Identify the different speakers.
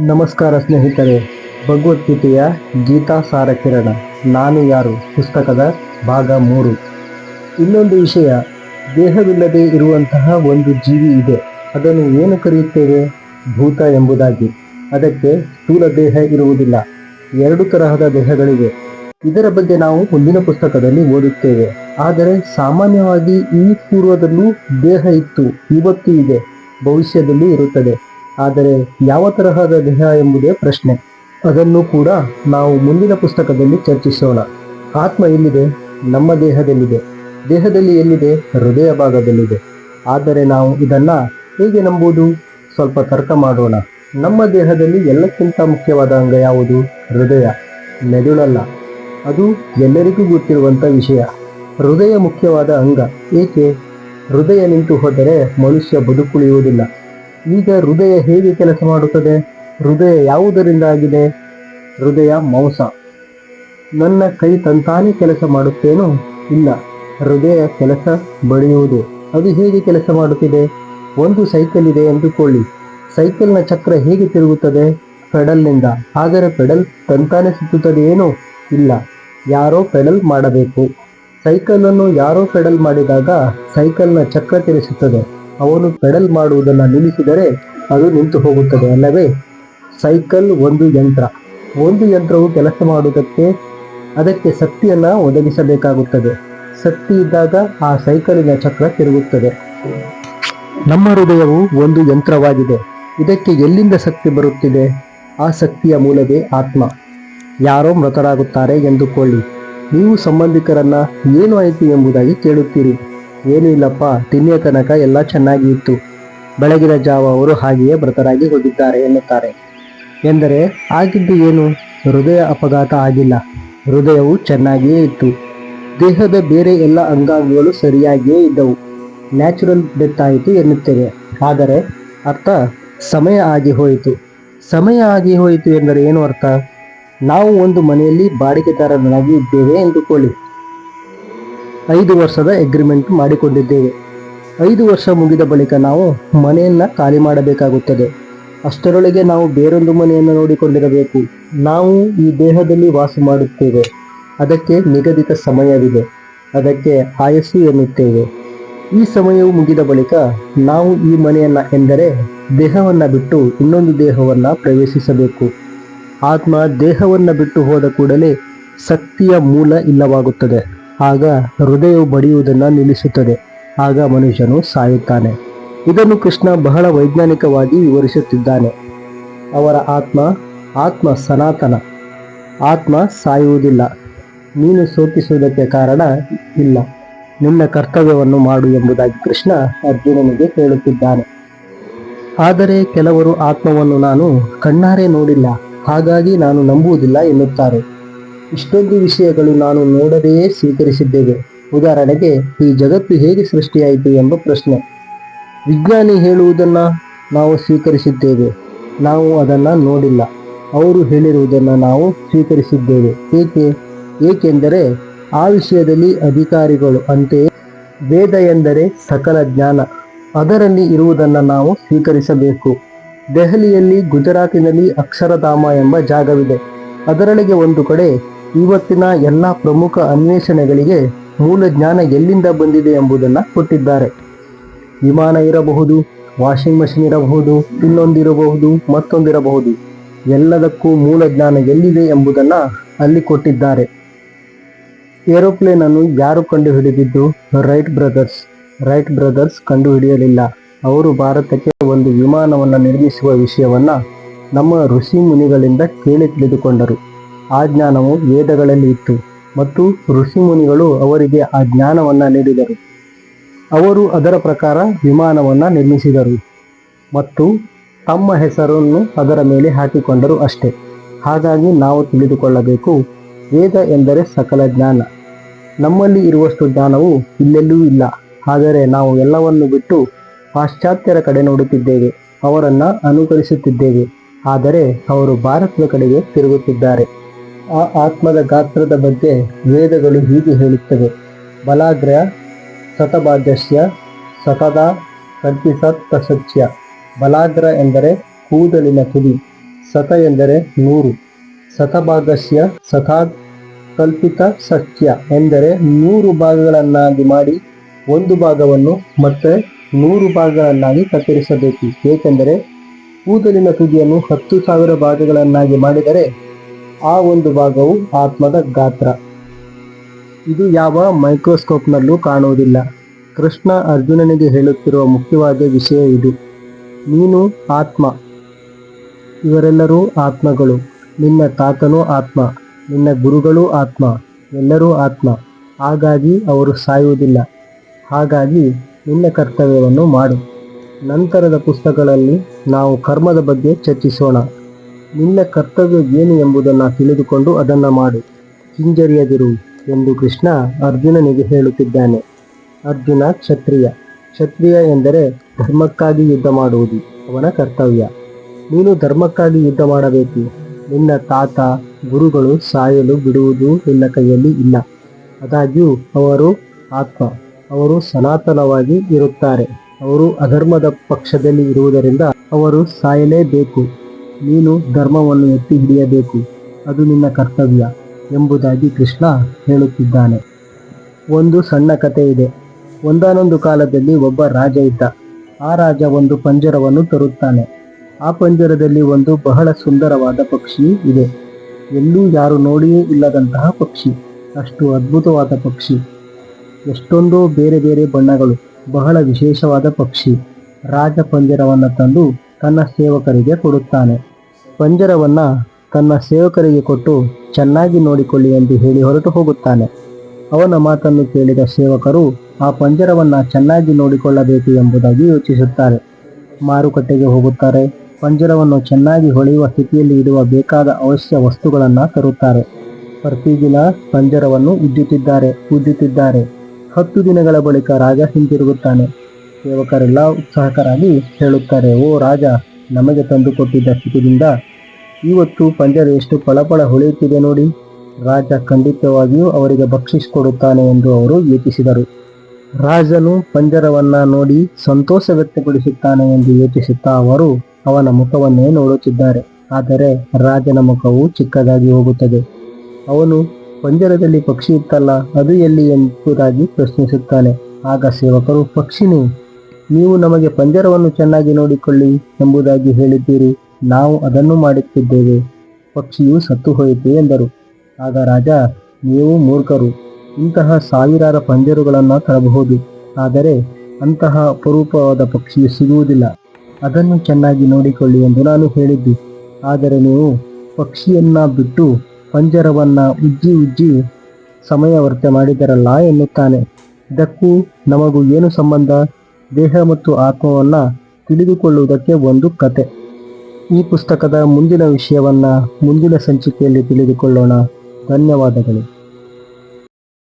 Speaker 1: ನಮಸ್ಕಾರ ಸ್ನೇಹಿತರೆ, ಭಗವದ್ಗೀತೆಯ ಗೀತಾ ಸಾರ ಕಿರಣ ನಾನು ಯಾರು? ಪುಸ್ತಕದ ಭಾಗ ಮೂರು. ಇನ್ನೊಂದು ವಿಷಯ, ದೇಹವಿಲ್ಲದೆ ಇರುವಂತಹ ಒಂದು ಜೀವಿ ಇದೆ. ಅದನ್ನು ಏನು ಕರೆಯುತ್ತೇವೆ? ಭೂತ ಎಂಬುದಾಗಿ. ಅದಕ್ಕೆ ಸ್ಥೂಲ ದೇಹ ಇರುವುದಿಲ್ಲ. ಎರಡು ತರಹದ ದೇಹಗಳಿವೆ. ಇದರ ಬಗ್ಗೆ ನಾವು ಮುಂದಿನ ಪುಸ್ತಕದಲ್ಲಿ ಓದುತ್ತೇವೆ. ಆದರೆ ಸಾಮಾನ್ಯವಾಗಿ ಈ ಪೂರ್ವದಲ್ಲೂ ದೇಹ ಇತ್ತು ಇವತ್ತು ಇದೆ, ಭವಿಷ್ಯದಲ್ಲೂ ಇರುತ್ತದೆ. ಆದರೆ ಯಾವ ತರಹದ ದೇಹ ಎಂಬುದೇ ಪ್ರಶ್ನೆ. ಅದನ್ನು ಕೂಡ ನಾವು ಮುಂದಿನ ಪುಸ್ತಕದಲ್ಲಿ ಚರ್ಚಿಸೋಣ. ಆತ್ಮ ಎಲ್ಲಿದೆ? ನಮ್ಮ ದೇಹದಲ್ಲಿದೆ. ದೇಹದಲ್ಲಿ ಎಲ್ಲಿದೆ? ಹೃದಯ ಭಾಗದಲ್ಲಿದೆ. ಆದರೆ ನಾವು ಇದನ್ನ ಹೇಗೆ ನಂಬುವುದು ಸ್ವಲ್ಪ ತರ್ಕ ಮಾಡೋಣ. ನಮ್ಮ ದೇಹದಲ್ಲಿ ಎಲ್ಲಕ್ಕಿಂತ ಮುಖ್ಯವಾದ ಅಂಗ ಯಾವುದು? ಹೃದಯ. ಮೆದುಳಲ್ಲ. ಅದು ಎಲ್ಲರಿಗೂ ಗೊತ್ತಿರುವಂಥ ವಿಷಯ. ಹೃದಯ ಮುಖ್ಯವಾದ ಅಂಗ. ಏಕೆ? ಹೃದಯ ನಿಂತು ಹೋದರೆ ಮನುಷ್ಯ ಬದುಕುಳಿಯುವುದಿಲ್ಲ. ಈಗ ಹೃದಯ ಹೇಗೆ ಕೆಲಸ ಮಾಡುತ್ತದೆ? ಹೃದಯ ಯಾವುದರಿಂದ ಆಗಿದೆ ಹೃದಯ ಮಾಂಸ. ನನ್ನ ಕೈ ತಂತಾನೇ ಕೆಲಸ ಮಾಡುತ್ತೇನೋ? ಇಲ್ಲ, ಹೃದಯ ಕೆಲಸ ಬಡಿಯುವುದು. ಅದು ಹೇಗೆ ಕೆಲಸ ಮಾಡುತ್ತಿದೆ? ಒಂದು ಸೈಕಲ್ ಇದೆ ಎಂದುಕೊಳ್ಳಿ ಸೈಕಲ್ನ ಚಕ್ರ ಹೇಗೆ ತಿರುಗುತ್ತದೆ? ಪೆಡಲ್ನಿಂದ. ಆದರೆ ಪೆಡಲ್ ತಂತಾನೆ ಸುತ್ತುತ್ತದೆ ಏನೋ ಇಲ್ಲ, ಯಾರೋ ಪೆಡಲ್ ಮಾಡಬೇಕು. ಸೈಕಲನ್ನು ಯಾರೋ ಪೆಡಲ್ ಮಾಡಿದಾಗ ಸೈಕಲ್ನ ಚಕ್ರ ತಿರುಗಿಸುತ್ತದೆ ಅವನು ಪೆಡಲ್ ಮಾಡುವುದನ್ನು ನಿಲ್ಲಿಸಿದರೆ ಅದು ನಿಂತು ಹೋಗುತ್ತದೆ ಅಲ್ಲವೇ? ಸೈಕಲ್ ಒಂದು ಯಂತ್ರ. ಒಂದು ಯಂತ್ರವು ಕೆಲಸ ಮಾಡುವುದಕ್ಕೆ, ಅದಕ್ಕೆ ಶಕ್ತಿಯನ್ನು ಒದಗಿಸಬೇಕಾಗುತ್ತದೆ. ಶಕ್ತಿ ಇದ್ದಾಗ ಆ ಸೈಕಲಿನ ಚಕ್ರ ತಿರುಗುತ್ತದೆ. ನಮ್ಮ ಹೃದಯವು ಒಂದು ಯಂತ್ರವಾಗಿದೆ. ಇದಕ್ಕೆ ಎಲ್ಲಿಂದ ಶಕ್ತಿ ಬರುತ್ತಿದೆ? ಆ ಶಕ್ತಿಯ ಮೂಲವೇ ಆತ್ಮ. ಯಾರೋ ಮೃತರಾಗುತ್ತಾರೆ ಎಂದುಕೊಳ್ಳಿ. ನೀವು ಸಂಬಂಧಿಕರನ್ನ ಏನು ಆಯಿತು ಎಂಬುದಾಗಿ ಕೇಳುತ್ತೀರಿ. ಏನೂ ಇಲ್ಲಪ್ಪ, ತಿನ್ನಿಯ ತನಕ ಎಲ್ಲ ಚೆನ್ನಾಗಿ ಇತ್ತು ಬೆಳಗಿನ ಜಾವ ಅವರು ಹಾಗೆಯೇ ಮೃತರಾಗಿ ಹೋಗಿದ್ದಾರೆ ಎನ್ನುತ್ತಾರೆ. ಎಂದರೆ, ಆಗಿದ್ದು ಏನು? ಹೃದಯ ಅಪಘಾತ ಆಗಿಲ್ಲ. ಹೃದಯವು ಚೆನ್ನಾಗಿಯೇ ಇತ್ತು. ದೇಹದ ಬೇರೆ ಎಲ್ಲ ಅಂಗಾಂಗಗಳು ಸರಿಯಾಗಿಯೇ ಇದ್ದವು. ನ್ಯಾಚುರಲ್ ಡೆತ್ ಆಯಿತು ಎನ್ನುತ್ತೇವೆ. ಆದರೆ, ಅರ್ಥ ಸಮಯ ಆಗಿ ಹೋಯಿತು. ಸಮಯ ಆಗಿ ಹೋಯಿತು ಎಂದರೆ ಏನು ಅರ್ಥ? ನಾವು ಒಂದು ಮನೆಯಲ್ಲಿ ಬಾಡಿಗೆದಾರನಾಗಿ ಇದ್ದೇವೆ ಎಂದುಕೊಳ್ಳಿ. ಐದು ವರ್ಷದ ಎಗ್ರಿಮೆಂಟ್ ಮಾಡಿಕೊಂಡಿದ್ದೇವೆ. ಐದು ವರ್ಷ ಮುಗಿದ ಬಳಿಕ ನಾವು ಮನೆಯನ್ನು ಖಾಲಿ ಮಾಡಬೇಕಾಗುತ್ತದೆ. ಅಷ್ಟರೊಳಗೆ ನಾವು ಬೇರೊಂದು ಮನೆಯನ್ನು ನೋಡಿಕೊಂಡಿರಬೇಕು. ನಾವು ಈ ದೇಹದಲ್ಲಿ ವಾಸ ಮಾಡುತ್ತೇವೆ. ಅದಕ್ಕೆ ನಿಗದಿತ ಸಮಯವಿದೆ. ಅದಕ್ಕೆ ಆಯಸ್ಸು ಎನ್ನುತ್ತೇವೆ. ಈ ಸಮಯವು ಮುಗಿದ ಬಳಿಕ ನಾವು ಈ ಮನೆಯನ್ನು ಎಂದರೆ ದೇಹವನ್ನು ಬಿಟ್ಟು ಇನ್ನೊಂದು ದೇಹವನ್ನು ಪ್ರವೇಶಿಸಬೇಕು. ಆತ್ಮ ದೇಹವನ್ನು ಬಿಟ್ಟು ಹೋದ ಕೂಡಲೇ ಶಕ್ತಿಯ ಮೂಲ ಇಲ್ಲವಾಗುತ್ತದೆ. ಆಗ ಹೃದಯವು ಬಡಿಯುವುದನ್ನು ನಿಲ್ಲಿಸುತ್ತದೆ. ಆಗ ಮನುಷ್ಯನು ಸಾಯುತ್ತಾನೆ. ಇದನ್ನು ಕೃಷ್ಣ ಬಹಳ ವೈಜ್ಞಾನಿಕವಾಗಿ ವಿವರಿಸುತ್ತಿದ್ದಾನೆ. ಅವರ ಆತ್ಮ ಆತ್ಮ ಸನಾತನ. ಆತ್ಮ ಸಾಯುವುದಿಲ್ಲ. ನೀನು ಸೋಪಿಸುವುದಕ್ಕೆ ಕಾರಣ ಇಲ್ಲ. ನಿನ್ನ ಕರ್ತವ್ಯವನ್ನು ಮಾಡು ಎಂಬುದಾಗಿ ಕೃಷ್ಣ ಅರ್ಜುನನಿಗೆ ಹೇಳುತ್ತಿದ್ದಾನೆ. ಆದರೆ ಕೆಲವರು ಆತ್ಮವನ್ನು ನಾನು ಕಣ್ಣಾರೆ ನೋಡಿಲ್ಲ. ಹಾಗಾಗಿ ನಾನು ನಂಬುವುದಿಲ್ಲ ಎನ್ನುತ್ತಾರೆ. ಇಷ್ಟೊಂದು ವಿಷಯಗಳು ನಾನು ನೋಡದೆಯೇ ಸ್ವೀಕರಿಸಿದ್ದೇವೆ. ಉದಾಹರಣೆಗೆ, ಈ ಜಗತ್ತು ಹೇಗೆ ಸೃಷ್ಟಿಯಾಯಿತು ಎಂಬ ಪ್ರಶ್ನೆ. ವಿಜ್ಞಾನಿ ಹೇಳುವುದನ್ನು ನಾವು ಸ್ವೀಕರಿಸಿದ್ದೇವೆ. ನಾವು ಅದನ್ನು ನೋಡಿಲ್ಲ. ಅವರು ಹೇಳಿರುವುದನ್ನು ನಾವು ಸ್ವೀಕರಿಸಿದ್ದೇವೆ. ಏಕೆ? ಏಕೆಂದರೆ, ಆ ವಿಷಯದಲ್ಲಿ ಅಧಿಕಾರಿಗಳು, ಅಂತೆಯೇ ವೇದ ಎಂದರೆ ಸಕಲ ಜ್ಞಾನ. ಅದರಲ್ಲಿ ಇರುವುದನ್ನು ನಾವು ಸ್ವೀಕರಿಸಬೇಕು. ದೆಹಲಿಯಲ್ಲಿ ಗುಜರಾತಿನಲ್ಲಿ ಅಕ್ಷರಧಾಮ ಎಂಬ ಜಾಗವಿದೆ. ಅದರೊಳಗೆ ಒಂದು ಕಡೆ ಇವತ್ತಿನ ಎಲ್ಲ ಪ್ರಮುಖ ಅನ್ವೇಷಣೆಗಳಿಗೆ ಮೂಲ ಜ್ಞಾನ ಎಲ್ಲಿಂದ ಬಂದಿದೆ ಎಂಬುದನ್ನು ಕೊಟ್ಟಿದ್ದಾರೆ. ವಿಮಾನ ಇರಬಹುದು, ವಾಷಿಂಗ್ ಮಷಿನ್ ಇರಬಹುದು, ಇನ್ನೊಂದಿರಬಹುದು, ಮತ್ತೊಂದಿರಬಹುದು. ಎಲ್ಲದಕ್ಕೂ ಮೂಲ ಜ್ಞಾನ ಎಲ್ಲಿದೆ ಎಂಬುದನ್ನು ಅಲ್ಲಿ ಕೊಟ್ಟಿದ್ದಾರೆ. ಏರೋಪ್ಲೇನ್ ಅನ್ನು ಯಾರು ಕಂಡುಹಿಡಿದಿದ್ದು? Wright brothers. ರೈಟ್ ಬ್ರದರ್ಸ್ ಕಂಡುಹಿಡಿಯಲಿಲ್ಲ. ಅವರು ಭಾರತಕ್ಕೆ ಒಂದು ವಿಮಾನವನ್ನು ನಿರ್ಮಿಸುವ ವಿಷಯವನ್ನು ನಮ್ಮ ಋಷಿ ಮುನಿಗಳಿಂದ ಕೇಳಿ ತಿಳಿದುಕೊಂಡರು. ಆ ಜ್ಞಾನವು ವೇದಗಳಲ್ಲಿ ಇತ್ತು ಮತ್ತು ಋಷಿಮುನಿಗಳು ಅವರಿಗೆ ಆ ಜ್ಞಾನವನ್ನು ನೀಡಿದರು. ಅವರು ಅದರ ಪ್ರಕಾರ ವಿಮಾನವನ್ನು ನಿರ್ಮಿಸಿದರು ಮತ್ತು ತಮ್ಮ ಹೆಸರನ್ನು ಅದರ ಮೇಲೆ ಹಾಕಿಕೊಂಡರು ಅಷ್ಟೇ. ಹಾಗಾಗಿ ನಾವು ತಿಳಿದುಕೊಳ್ಳಬೇಕು, ವೇದ ಎಂದರೆ ಸಕಲ ಜ್ಞಾನ. ನಮ್ಮಲ್ಲಿ ಇರುವಷ್ಟು ಜ್ಞಾನವು ಇಲ್ಲೆಲ್ಲೂ ಇಲ್ಲ. ಆದರೆ ನಾವು ಎಲ್ಲವನ್ನು ಬಿಟ್ಟು ಪಾಶ್ಚಾತ್ಯರ ಕಡೆ ನೋಡುತ್ತಿದ್ದೇವೆ, ಅವರನ್ನು ಅನುಕರಿಸುತ್ತಿದ್ದೇವೆ. ಆದರೆ ಅವರು ಭಾರತದ ಕಡೆಗೆ ತಿರುಗುತ್ತಿದ್ದಾರೆ. ಆ ಆತ್ಮದ ಗಾತ್ರದ ಬಗ್ಗೆ ವೇದಗಳು ಹೀಗೆ ಹೇಳುತ್ತವೆ. ಬಲಾಗ್ರ ಸತಭಾಗ್ಯಸ್ಯ ಸತದಾ ಸತ್ಯ ಬಲಾಗ್ರ ಎಂದರೆ ಕೂದಲಿನ ತುದಿ. ಸತ ಎಂದರೆ ನೂರು. ಸತಭಾಗಸ್ಯ ಸತಾ ಕಲ್ಪಿತ ಸತ್ಯ ಎಂದರೆ ನೂರು ಭಾಗಗಳನ್ನಾಗಿ ಮಾಡಿ ಒಂದು ಭಾಗವನ್ನು ಮತ್ತೆ ನೂರು ಭಾಗಗಳನ್ನಾಗಿ ಕತ್ತರಿಸಬೇಕು. ಏಕೆಂದರೆ ಕೂದಲಿನ ತುದಿಯನ್ನು ಹತ್ತು ಸಾವಿರ ಭಾಗಗಳನ್ನಾಗಿ ಮಾಡಿದರೆ ಆ ಒಂದು ಭಾಗವು ಆತ್ಮದ ಗಾತ್ರ. ಇದು ಯಾವ ಮೈಕ್ರೋಸ್ಕೋಪ್ನಲ್ಲೂ ಕಾಣುವುದಿಲ್ಲ. ಕೃಷ್ಣ ಅರ್ಜುನನಿಗೆ ಹೇಳುತ್ತಿರುವ ಮುಖ್ಯವಾದ ವಿಷಯ ಇದು. ನೀನು ಆತ್ಮ. ಇವರೆಲ್ಲರೂ ಆತ್ಮಗಳು. ನಿನ್ನ ತಾತನೂ ಆತ್ಮ. ನಿನ್ನ ಗುರುಗಳೂ ಆತ್ಮ. ಎಲ್ಲರೂ ಆತ್ಮ. ಹಾಗಾಗಿ ಅವರು ಸಾಯುವುದಿಲ್ಲ. ಹಾಗಾಗಿ ನಿನ್ನ ಕರ್ತವ್ಯವನ್ನು ಮಾಡು. ನಂತರದ ಪುಸ್ತಕಗಳಲ್ಲಿ ನಾವು ಕರ್ಮದ ಬಗ್ಗೆ ಚರ್ಚಿಸೋಣ. ನಿನ್ನ ಕರ್ತವ್ಯ ಏನು ಎಂಬುದನ್ನು ತಿಳಿದುಕೊಂಡು ಅದನ್ನು ಮಾಡು. ಹಿಂಜರಿಯದಿರು ಎಂದು ಕೃಷ್ಣ ಅರ್ಜುನನಿಗೆ ಹೇಳುತ್ತಿದ್ದಾನೆ. ಅರ್ಜುನ ಕ್ಷತ್ರಿಯ. ಕ್ಷತ್ರಿಯ ಎಂದರೆ ಧರ್ಮಕ್ಕಾಗಿ ಯುದ್ಧ ಮಾಡುವುದು. ಅವನ ಕರ್ತವ್ಯ. ನೀನು ಧರ್ಮಕ್ಕಾಗಿ ಯುದ್ಧ ಮಾಡಬೇಕು. ನಿನ್ನ ತಾತ, ಗುರುಗಳು ಸಾಯಲು ಬಿಡುವುದು ನಿನ್ನ ಕೈಯಲ್ಲಿ ಇಲ್ಲ. ಆದಾಗ್ಯೂ ಅವರು ಆತ್ಮ. ಅವರು ಸನಾತನವಾಗಿ ಇರುತ್ತಾರೆ. ಅವರು ಅಧರ್ಮದ ಪಕ್ಷದಲ್ಲಿ ಇರುವುದರಿಂದ ಅವರು ಸಾಯಲೇಬೇಕು. ನೀನು ಧರ್ಮವನ್ನು ಎತ್ತಿ ಹಿಡಿಯಬೇಕು. ಅದು ನಿನ್ನ ಕರ್ತವ್ಯ ಎಂಬುದಾಗಿ ಕೃಷ್ಣ ಹೇಳುತ್ತಿದ್ದಾನೆ. ಒಂದು ಸಣ್ಣ ಕಥೆ ಇದೆ. ಒಂದಾನೊಂದು ಕಾಲದಲ್ಲಿ ಒಬ್ಬ ರಾಜ ಇದ್ದ. ಆ ರಾಜ ಒಂದು ಪಂಜರವನ್ನು ತರುತ್ತಾನೆ. ಆ ಪಂಜರದಲ್ಲಿ ಒಂದು ಬಹಳ ಸುಂದರವಾದ ಪಕ್ಷಿ ಇದೆ. ಎಲ್ಲೂ ಯಾರು ನೋಡಿಯೇ ಇಲ್ಲದಂತಹ ಪಕ್ಷಿ. ಅಷ್ಟು ಅದ್ಭುತವಾದ ಪಕ್ಷಿ. ಎಷ್ಟೊಂದೋ ಬೇರೆ ಬೇರೆ ಬಣ್ಣಗಳು, ಬಹಳ ವಿಶೇಷವಾದ ಪಕ್ಷಿ. ರಾಜ ಪಂಜರವನ್ನು ತಂದು ತನ್ನ ಸೇವಕರಿಗೆ ಕೊಡುತ್ತಾನೆ. ಪಂಜರವನ್ನ ತನ್ನ ಸೇವಕರಿಗೆ ಕೊಟ್ಟು ಚೆನ್ನಾಗಿ ನೋಡಿಕೊಳ್ಳಿ ಎಂದು ಹೇಳಿ ಹೊರಟು ಹೋಗುತ್ತಾನೆ. ಅವನ ಮಾತನ್ನು ಕೇಳಿದ ಸೇವಕರು ಆ ಪಂಜರವನ್ನು ಚೆನ್ನಾಗಿ ನೋಡಿಕೊಳ್ಳಬೇಕು ಎಂಬುದಾಗಿ ಯೋಚಿಸುತ್ತಾರೆ. ಮಾರುಕಟ್ಟೆಗೆ ಹೋಗುತ್ತಾರೆ. ಪಂಜರವನ್ನು ಚೆನ್ನಾಗಿ ಹೊಳೆಯುವ ಸ್ಥಿತಿಯಲ್ಲಿ ಇಡುವ ಬೇಕಾದ ಅವಶ್ಯ ವಸ್ತುಗಳನ್ನು ತರುತ್ತಾರೆ. ಪ್ರತಿದಿನ ಪಂಜರವನ್ನು ಉಜ್ಜುತ್ತಿದ್ದಾರೆ ಉಜ್ಜುತ್ತಿದ್ದಾರೆ. ಹತ್ತು ದಿನಗಳ ಬಳಿಕ ರಾಜ ಹಿಂತಿರುಗುತ್ತಾನೆ. ಸೇವಕರೆಲ್ಲ ಉತ್ಸಾಹಕರಾಗಿ ಹೇಳುತ್ತಾರೆ, ಓ ರಾಜ, ನಮಗೆ ತಂದುಕೊಟ್ಟಿದ್ದ ಸ್ಥಿತಿಯಿಂದ ಇವತ್ತು ಪಂಜರ ಎಷ್ಟು ಫಳಫಳ ಹೊಳೆಯುತ್ತಿದೆ ನೋಡಿ. ರಾಜ ಖಂಡಿತವಾಗಿಯೂ ಅವರಿಗೆ ಬಕ್ಷಿಸ್ ಕೊಡುತ್ತಾನೆ ಎಂದು ಅವರು ಯೋಚಿಸಿದರು. ರಾಜನು ಪಂಜರವನ್ನ ನೋಡಿ ಸಂತೋಷ ವ್ಯಕ್ತಪಡಿಸುತ್ತಾನೆ ಎಂದು ಯೋಚಿಸುತ್ತಾ ಅವರು ಅವನ ಮುಖವನ್ನೇ ನೋಡುತ್ತಿದ್ದಾರೆ. ಆದರೆ ರಾಜನ ಮುಖವು ಚಿಕ್ಕದಾಗಿ ಹೋಗುತ್ತದೆ. ಅವನು ಪಂಜರದಲ್ಲಿ ಪಕ್ಷಿ ಇತ್ತಲ್ಲ, ಅದು ಎಲ್ಲಿ ಎಂಬುದಾಗಿ ಪ್ರಶ್ನಿಸುತ್ತಾನೆ. ಆಗ ಸೇವಕರು, ಪಕ್ಷಿನಿ, ನೀವು ನಮಗೆ ಪಂಜರವನ್ನು ಚೆನ್ನಾಗಿ ನೋಡಿಕೊಳ್ಳಿ ಎಂಬುದಾಗಿ ಹೇಳಿದ್ದೀರಿ. ನಾವು ಅದನ್ನು ಮಾಡುತ್ತಿದ್ದೇವೆ. ಪಕ್ಷಿಯು ಸತ್ತು ಹೋಯಿತು ಎಂದರು. ಆಗ ರಾಜ, ನೀವು ಮೂರ್ಖರು. ಇಂತಹ ಸಾವಿರಾರು ಪಂಜರುಗಳನ್ನು ತರಬಹುದು. ಆದರೆ ಅಂತಹ ಅಪರೂಪವಾದ ಪಕ್ಷಿಯು ಸಿಗುವುದಿಲ್ಲ. ಅದನ್ನು ಚೆನ್ನಾಗಿ ನೋಡಿಕೊಳ್ಳಿ ಎಂದು ನಾನು ಹೇಳಿದ್ದೆ. ಆದರೆ ನೀವು ಪಕ್ಷಿಯನ್ನ ಬಿಟ್ಟು ಪಂಜರವನ್ನು ಉಜ್ಜಿ ಉಜ್ಜಿ ಸಮಯ ವ್ಯರ್ಥ ಮಾಡಿದರಲ್ಲ ಎನ್ನುತ್ತಾನೆ. ಇದಕ್ಕೂ ನಮಗೂ ಏನು ಸಂಬಂಧ? ದೇಹ ಮತ್ತು ಆತ್ಮವನ್ನು ತಿಳಿದುಕೊಳ್ಳುವುದಕ್ಕೆ ಒಂದು ಕತೆ. ಈ ಪುಸ್ತಕದ ಮುಂದಿನ ವಿಷಯವನ್ನು ಮುಂದಿನ ಸಂಚಿಕೆಯಲ್ಲಿ ತಿಳಿದುಕೊಳ್ಳೋಣ. ಧನ್ಯವಾದಗಳು.